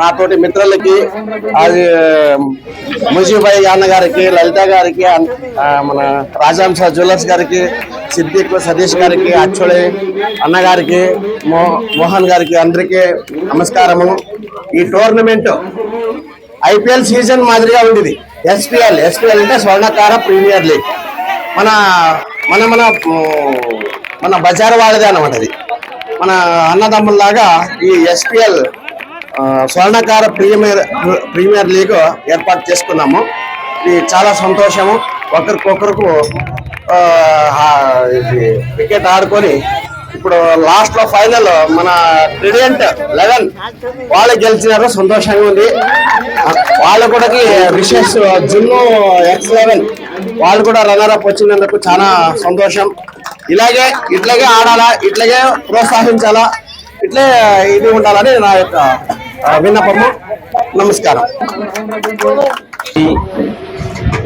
నాతోటి మిత్రులకి అది ముజీబాయి అన్న గారికి లలిత గారికి మన రాజాంశ జ్యువెలర్స్ గారికి సిద్దిక్ సతీష్ గారికి అచ్చుడి అన్నగారికి మో మోహన్ గారికి అందరికీ నమస్కారము. ఈ టోర్నమెంట్ ఐపీఎల్ సీజన్ మాదిరిగా ఉండేది. ఎస్పీఎల్ ఎస్పీఎల్ అంటే స్వర్ణకార ప్రీమియర్ లీగ్. మన మన మన మన బజార్ వాళ్ళదే అన్నమాట అది. మన అన్నదమ్ముల్లాగా ఈ SPL Swarnakara premier premier league ఏర్పాటు చేసుకున్నాము. ఇది చాలా సంతోషము. ఒకరికొకరుకు క్రికెట్ ఆడుకొని ఇప్పుడు లాస్ట్లో ఫైనల్ మన ట్రిడియంట్ లెవెన్ వాళ్ళు గెలిచినారు. సంతోషంగా ఉంది. వాళ్ళు కూడా విశేష్ జున్ను ఎక్స్ లెవెన్ వాళ్ళు కూడా రన్నర్ అప్ వచ్చినందుకు చాలా సంతోషం. ఇలాగే ఇట్లాగే ఆడాలా ఇట్లాగే ప్రోత్సహించాలా ఇట్లే ఇది ఉండాలని నా యొక్క విన్నపము నమస్కారం.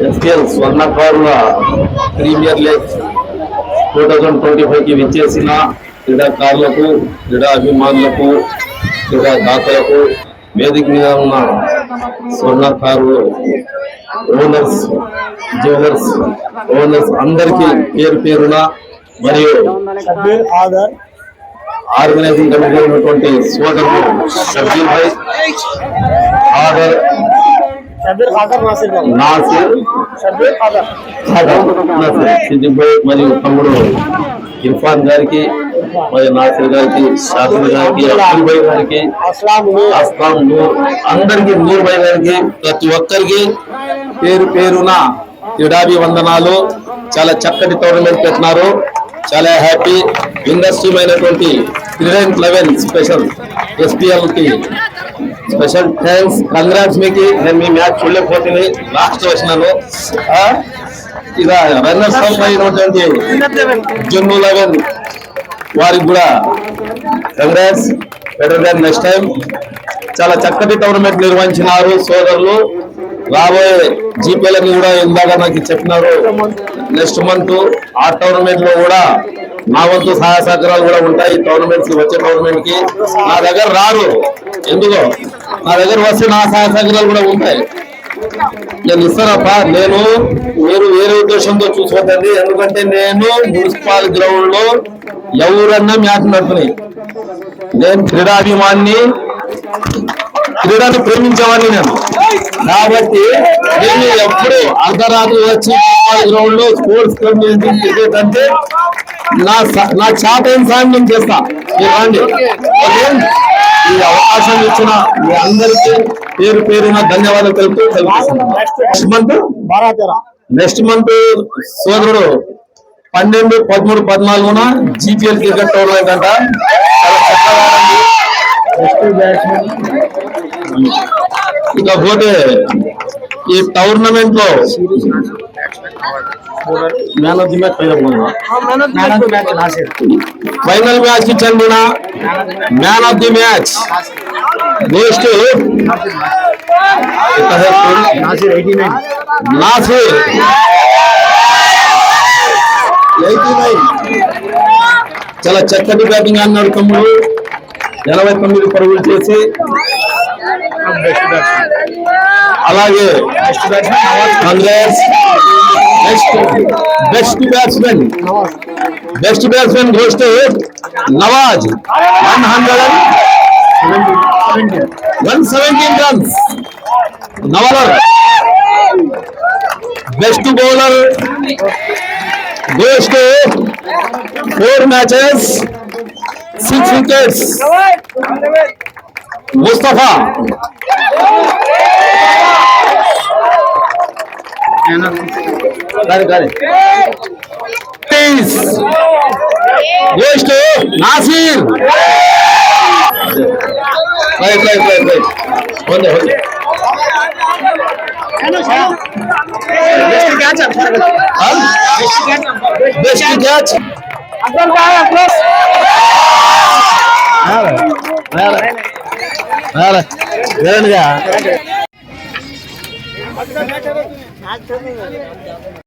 SKL స్వర్ణకారుల premier league two thousand twenty ఫైవ్కి విచ్చేసిన క్రీడాకారులకు క్రీడా అభిమానులకు క్రీడా దాతలకు వేదిక మీద ఉన్న స్వర్ణకారులు ఓనర్స్ జ్యువెలర్స్ ఓనర్స్ అందరికీ పేరు పేరున మరియు ఆర్గనైజింగ్ కమిటీ ఉన్నటువంటి సోదరులు షబ్బీర్ భాయ్ ఆర్డర్ నాసిర్ భాయ్ మరియు తమ్ముడు ఇర్ఫాన్ గారికి మరియు నాసిర్ గారికి షాఫీ గారికి అబ్దుల్ భాయ్ గారికి అస్లాం అందరికి నూర్ భాయ్ గారికి ప్రతి ఒక్కరికి పేరు పేరున క్రీడాభి వందనాలు. చాలా చక్కటి టోర్నమెంట్ పెట్టినారు. చాలా హ్యాపీ ఇండస్ట్రీమైనటువంటి క్రిడెంట్ లెవెన్ స్పెషల్ ఎస్పీఎల్కి. స్పెషల్ థ్యాంక్స్ కంగ్రాట్స్ మీకు నేను మీ మ్యాచ్ చూడలేకపోతుంది లాస్ట్ వచ్చినాను? ఇక రన్నర్స్ అప్ అయినటువంటి జున్ను లెవెన్ వారికి కూడా congrats better than next time చాలా చక్కటి టోర్నమెంట్ నిర్వహించినారు సోదరులు. రాబోయే జీపీఎల్ని కూడా ఇందాక నాకు చెప్పినారు నెక్స్ట్ మంత్ ఆ టోర్నమెంట్లో కూడా నా వంతు సహాయ సహకారాలు కూడా ఉంటాయి. ఈ టోర్నమెంట్స్ వచ్చే టోర్నమెంట్కి నా దగ్గర రారు. ఎందుకో? నా దగ్గర వస్తే నా సహాయ సహకారాలు కూడా ఉంటాయి. నేను ఇస్తానప్ప నేను మీరు వేరే ఉద్దేశంతో చూసుకోవద్దండి. ఎందుకంటే నేను మున్సిపాల్ గ్రౌండ్లో ఎవరన్నా మ్యాచ్ నడుతున్నాయి నేను క్రీడాభిమాన్ని క్రీడను ప్రేమించేవాడిని నేను. కాబట్టి నేను ఎప్పుడు అర్ధరాత్రి వచ్చి గ్రౌండ్లో స్పోర్ట్స్ కమ్యూనిటీ క్రికెట్ అంటే నా నా చాటైన సాయం నేను చేస్తా. మీరు రండి. ఈ అవకాశం ఇచ్చిన మీ అందరికీ పేరు పేరున ధన్యవాదాలు తెలుపుతూ నెక్స్ట్ మంత్ నెక్స్ట్ మంత్ సోదరుడు పన్నెండు పదమూడు పద్నాలుగున జీపీఎల్ క్రికెట్ టోర్నమెంట్ అంట. చాలా చక్కగా నెక్స్ట్ బ్యాట్స్మెన్ ఇకపోతే ఈ టోర్నమెంట్లో man of the match final మ్యాచ్కి చెందిన man of the match next Nasir చాలా చక్కటి బ్యాటింగ్ అన్నాడు తమ్ముడు. ఎనభై తొమ్మిది పరుగులు చేసి. అలాగే congrats best batsmen best batsmen చూస్తే Nawaz one hundred one seventeen runs నవలర్ best bowler goes to four matches six wickets Mustafa. तीस। गोष्ट Nasir. Right right right right हो? जाए हो? जाए क्या వేరేగా